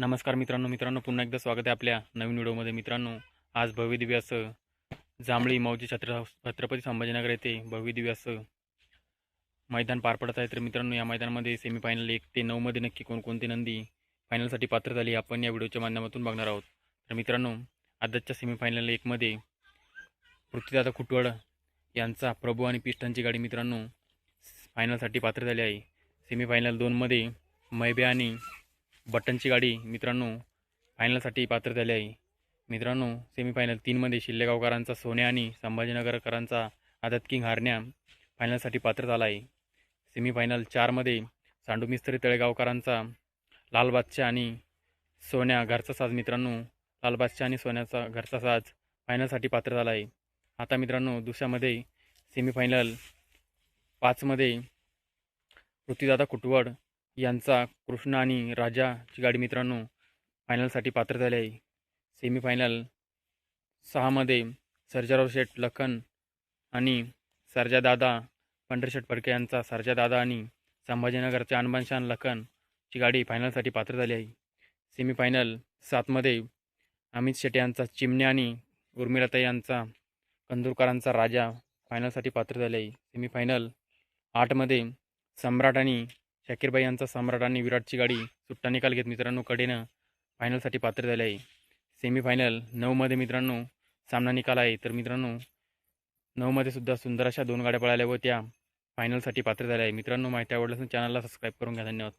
नमस्कार मित्रांनो मित्रांनो पुन्हा एकदा स्वागत आहे आपल्या नवीन व्हिडिओमध्ये. मित्रांनो आज भव्य दिव्यास असं जांभळी मौजी छत्र छत्रपती संभाजीनगर येथे भव्य दिव्यास असं मैदान पार पडत आहे. तर मित्रांनो या मैदानामध्ये सेमीफायनल एक ते नऊमध्ये नक्की कोणकोणती नंदी फायनलसाठी पात्र झाली आपण या व्हिडिओच्या माध्यमातून बघणार आहोत. तर मित्रांनो आदतच्या सेमीफायनल एकमध्ये पृथ्वीदादा खुटवड यांचा प्रभू आणि पिस्टनची गाडी मित्रांनो फायनलसाठी पात्र झाली आहे. सेमीफायनल दोनमध्ये मैबे आणि बटनची गाडी मित्रांनो फायनलसाठी पात्र झाली आहे. मित्रांनो सेमीफायनल तीनमध्ये शिल्लेगावकरांचा सोन्या आणि संभाजीनगरकरांचा आदत किंग हारण्या फायनलसाठी पात्र झाला आहे. सेमीफायनल चारमध्ये सांडू मिस्त्री तळेगावकरांचा लाल बादशाह आणि सोन्या घरचा साज मित्रांनो लाल बादशाह आणि सोन्याचा घरचा साज फायनलसाठी पात्र झाला आहे. आता मित्रांनो दुसऱ्यामध्ये सेमीफायनल पाचमध्ये पृथ्वीदादा कुटवड यांचा कृष्ण आणि राजाची गाडी मित्रांनो फायनलसाठी पात्र झाले आहे. सेमीफायनल सहामध्ये सरजाराव शेठ लखन आणि सरजादादा पंढरशेठ फडके यांचा सरजादादा आणि संभाजीनगरच्या अनबानशान लखनची गाडी फायनलसाठी पात्र झाली आहे. सेमीफायनल सातमध्ये अमित शेट यांचा चिमण्या आणि उर्मिलाताई यांचा कंदुरकरांचा राजा फायनलसाठी पात्र झाले आहे. सेमीफायनल आठमध्ये सम्राट आणि शाकीरबाई यांचा सम्राट आणि विराटची गाडी सुट्टा निकाल घेत मित्रांनो कडेनं फायनलसाठी पात्र झाले आहे. सेमीफायनल नऊमध्ये मित्रांनो सामना निकाल आहे. तर मित्रांनो नऊमध्ये सुद्धा सुंदर अशा दोन गाड्या पळाल्या व त्या फायनलसाठी पात्र झाल्या आहे. मित्रांनो माहिती आवडल्यास चॅनलला सबस्क्राईब करून घ्या. धन्यवाद.